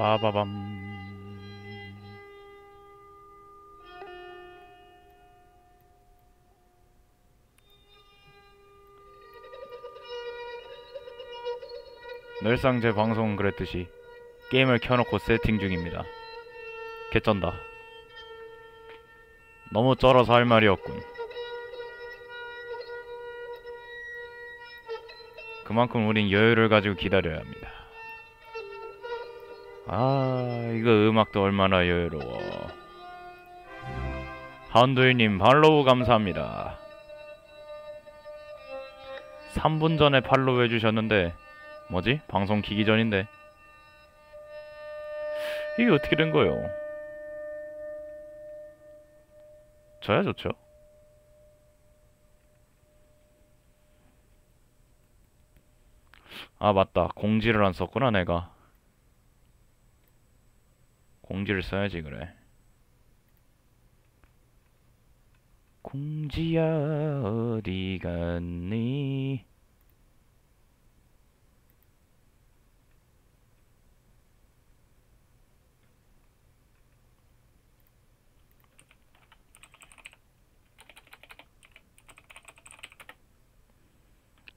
빠바밤. 늘상 제 방송은 그랬듯이 게임을 켜놓고 세팅 중입니다. 개쩐다. 너무 쩔어서 할 말이 없군. 그만큼 우린 여유를 가지고 기다려야 합니다. 아, 이거 음악도 얼마나 여유로워. 하운드일님 팔로우 감사합니다. 3분 전에 팔로우 해주셨는데 뭐지? 방송 키기 전인데 이게 어떻게 된 거요? 저야 좋죠. 아 맞다 공지를 안 썼구나 내가 공지를 써야지 그래 공지야 어디 갔니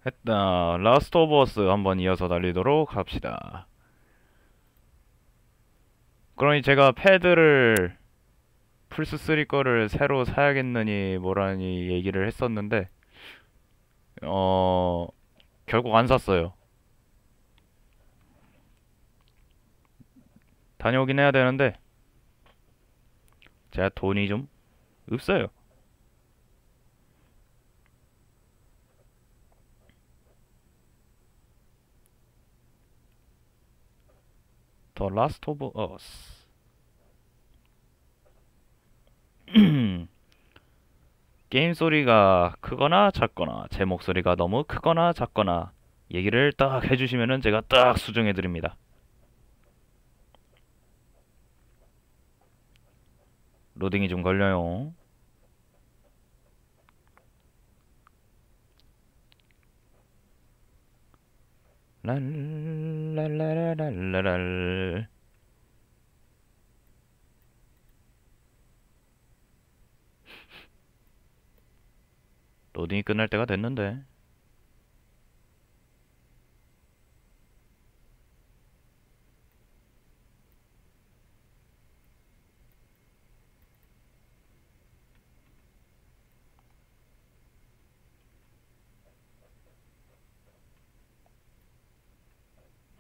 했다. 라스트 오브 어스 한번 이어서 달리도록 합시다. 그러니 제가 패드를 플스3 거를 새로 사야겠느니 뭐라니 얘기를 했었는데 어 결국 안 샀어요. 다녀오긴 해야 되는데 제가 돈이 좀 없어요. Last of Us. 게임 소리가 크거나 작거나 제 목소리가 너무 크거나 작거나 얘기를 딱 해주시면은 제가 딱 수정해 드립니다. 로딩이 좀 걸려요. 랄 랄랄랄랄랄 로딩이 끝날 때가 됐는데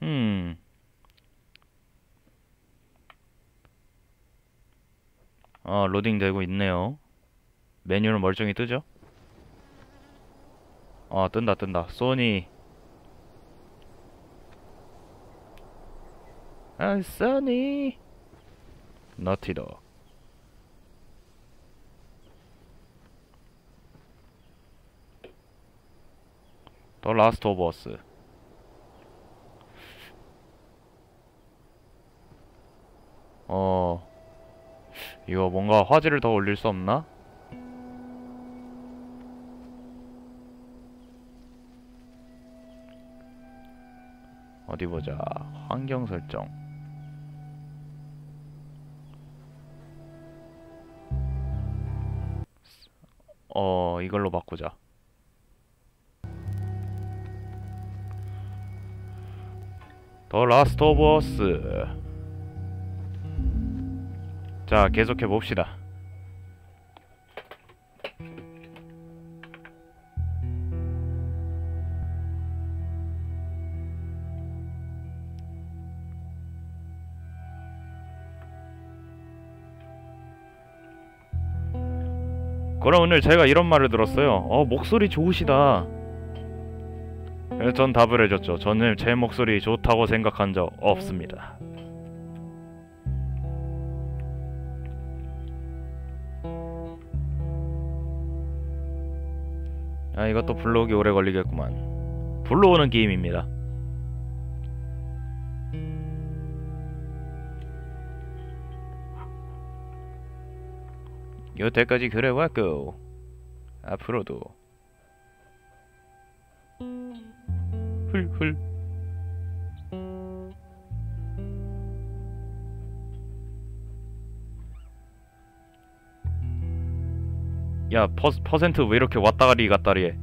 음. 어, 로딩 되고 있네요. 메뉴는 멀쩡히 뜨죠? 어, 뜬다, 뜬다. 소니. 아, 소니. 너티도. 더 라스트 오브 어스. 어, 이거 뭔가 화질을 더 올릴 수 없나? 어디 보자. 환경 설정. 어, 이걸로 바꾸자. 더 라스트 오브 어스. 자, 계속해 봅시다. 그럼 오늘 제가 이런 말을 들었어요. 어, 목소리 좋으시다. 전 답을 해줬죠. 저는 제 목소리 좋다고 생각한 적 없습니다. 아, 이것도 불러오기 오래 걸리겠구만. 불러오는 게임입니다. 여태까지 그래왔고 앞으로도 훌훌 야 퍼, 퍼센트 왜 이렇게 왔다가리 갔다리 해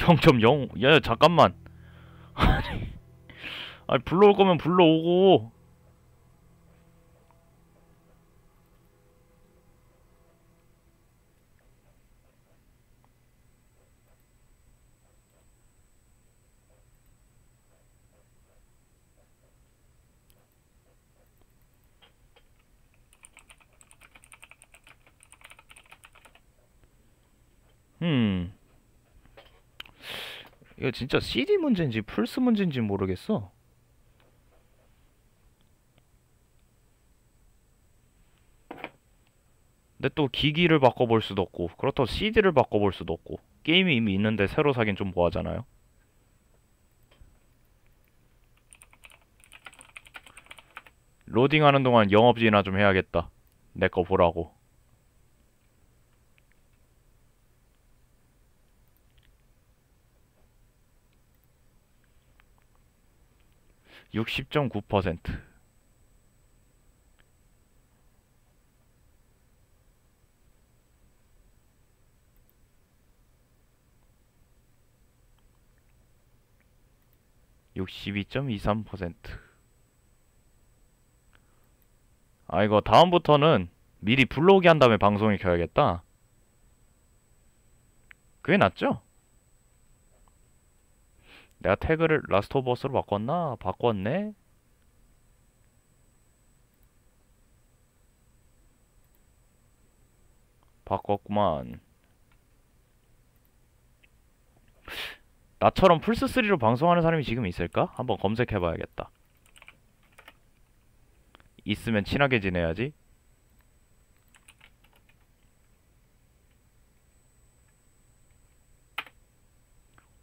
0.0. 야, 잠깐만. 아니 불러올 거면 불러오고. 음. 이거 진짜 CD 문제인지 플스 문제인지 모르겠어. 근데 또 기기를 바꿔볼 수도 없고 그렇다고 CD를 바꿔볼 수도 없고 게임이 이미 있는데 새로 사긴 좀 뭐하잖아요. 로딩하는 동안 영업이나 좀 해야겠다. 내 거 보라고. 60.9% (62.23%) 아 이거 다음부터는 미리 불러오게 한 다음에 방송을 켜야겠다. 그게 낫죠? 내가 태그를 라스트 오브 어스로 바꿨나? 바꿨네? 바꿨구만 나처럼 플스3로 방송하는 사람이 지금 있을까? 한번 검색해봐야겠다 있으면 친하게 지내야지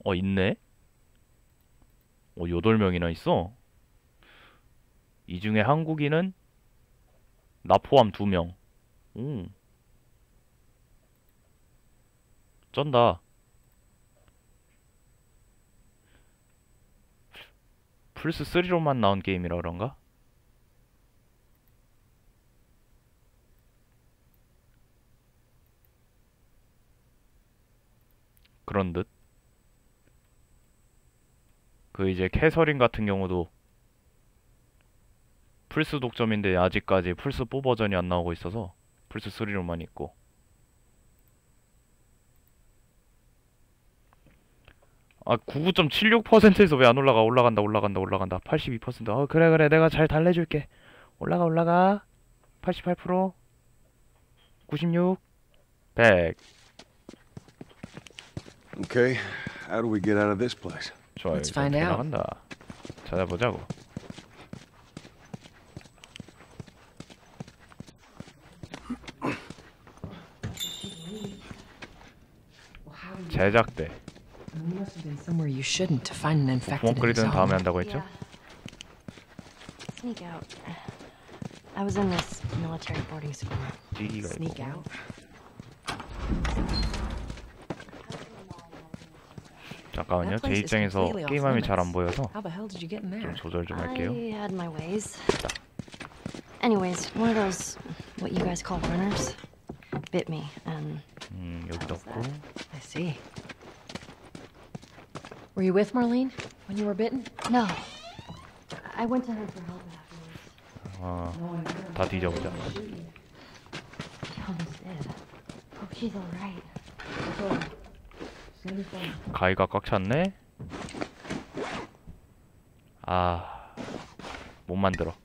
어 있네? 어, 8명이나 있어? 이 중에 한국인은 나 포함 2명. 오. 쩐다. 플스 3로만 나온 게임이라 그런가? 그런 듯. 그 이제 캐서린 같은 경우도 플스 독점인데 아직까지 플스 4 버전이 안 나오고 있어서 플스 3로만 있고. 아 99.76%에서 왜 안 올라가? 올라간다 올라간다 올라간다. 82%어 그래 그래. 내가 잘 달래줄게. 올라가 올라가. 88% 96 100 Okay, how do we get out of this place? 좋아요 Let's 이거 find 어떻게 out. 나간다 찾아보자고 제작대 You must have been somewhere you shouldn't to find an infected in his 구멍끓이든 다음에 home. 한다고 했죠? Sneak out. I was in this military boarding school. 찌기가 Sneak 있고 out. 잠깐만요 제 입장에서 게임함이 잘 안. 보여서 좀? 조절 좀 할게요. Anyways, one of those, what you guys call runners, bit me, and 음 여기도 없고 I see. Were you with Marlene when you were bitten? no. I went to her for help afterwards. 아, 다 뒤져보자 She almost did. Hope she's alright. 가위가 꽉 찼네. 아 못 만들어.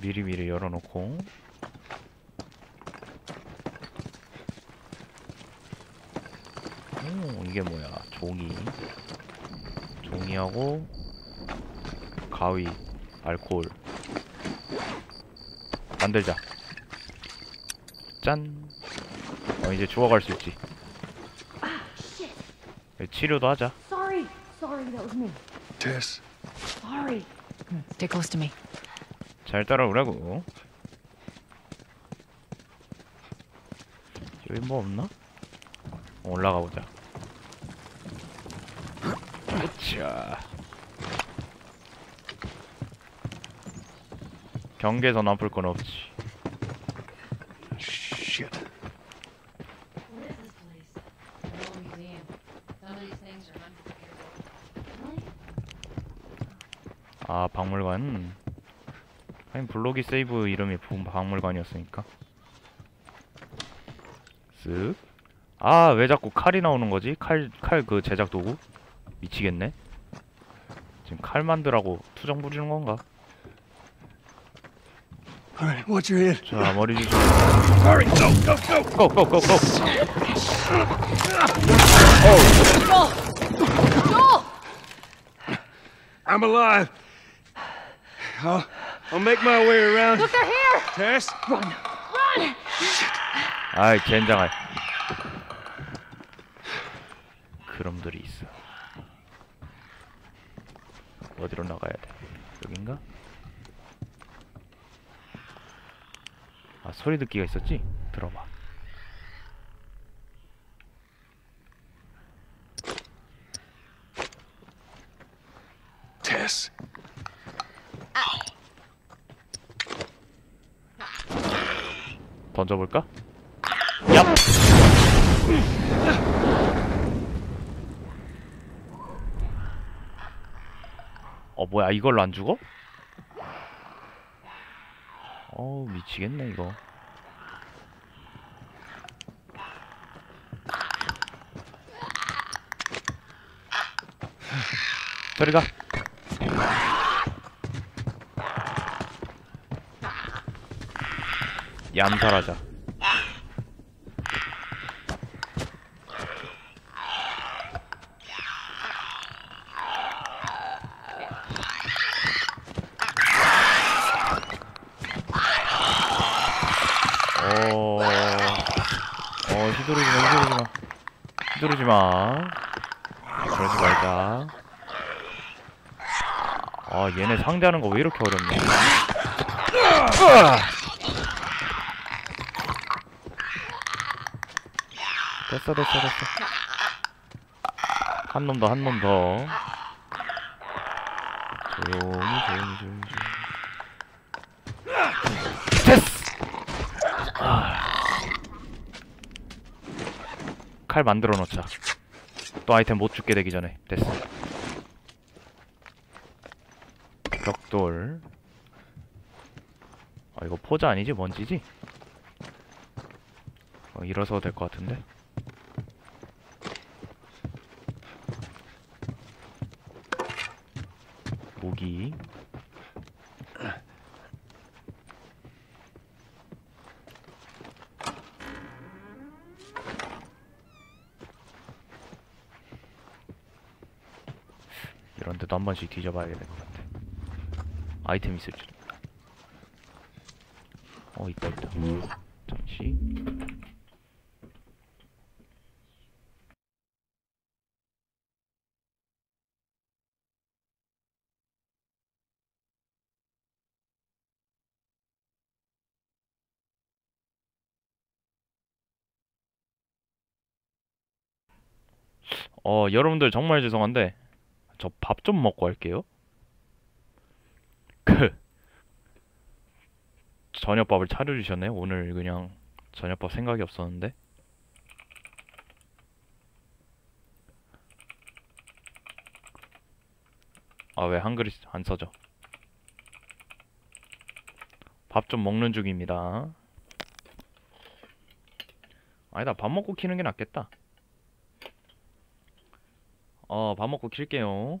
미리미리 열어놓고 오 이게 뭐야 종이 종이하고 가위 알코올 만들자 짠 어, 이제 주워갈 수 있지 치료도 하자 Sorry! Sorry, that was me. Tess, Sorry. Stay close to me. 잘 따라오라고. 여기 뭐 없나? 올라가 보자. 으쌰. 경계에서 나쁠 건 없지. 아 박물관. 아니 블로기 세이브 이름이 부- 박물관이었으니까. 쓱. 아 왜 자꾸 칼이 나오는 거지? 칼 칼 그 제작 도구? 미치겠네. 지금 칼 만들라고 투정 부리는 건가? All right, watch your head. 자 머리 조심. Hurry, go, go, go. 고고고고. I'm alive. I'll, I'll make my way around. Look, they're here. Tess. 아이 젠장할. 그럼들이 있어. 어디로 나가야 돼? 여긴가? 아 소리 듣기가 있었지? 들어봐. 던져볼까? 뭐야 이걸로 안 죽어? 어우 미치겠네 이거. 저리 가. 얌살하자 어, 어, 휘두르지 마, 휘두르지 마. 휘두르지 마. 그러지 말자. 아, 얘네 상대하는 거 왜 이렇게 어렵냐. 됐어, 됐어, 됐어. 한 놈 더, 한 놈 더. 조용히, 조용히, 조용히. 됐어! 칼 만들어 놓자. 또 아이템 못 죽게 되기 전에. 됐어. 벽돌. 아, 이거 포자 아니지? 먼지지? 어, 일어서도 될 것 같은데? 무기. 데도 한 번씩 뒤져봐야 될 것 같아. 아이템 있을지. 어, 있다, 있다. 잠시. 어, 여러분들 정말 죄송한데, 저 밥 좀 먹고 할게요. 그 저녁밥을 차려주셨네. 오늘 그냥 저녁밥 생각이 없었는데. 아, 왜 한글이 안 써져? 밥 좀 먹는 중입니다. 아니다, 밥 먹고 키는 게 낫겠다. 어, 밥 먹고 킬게요.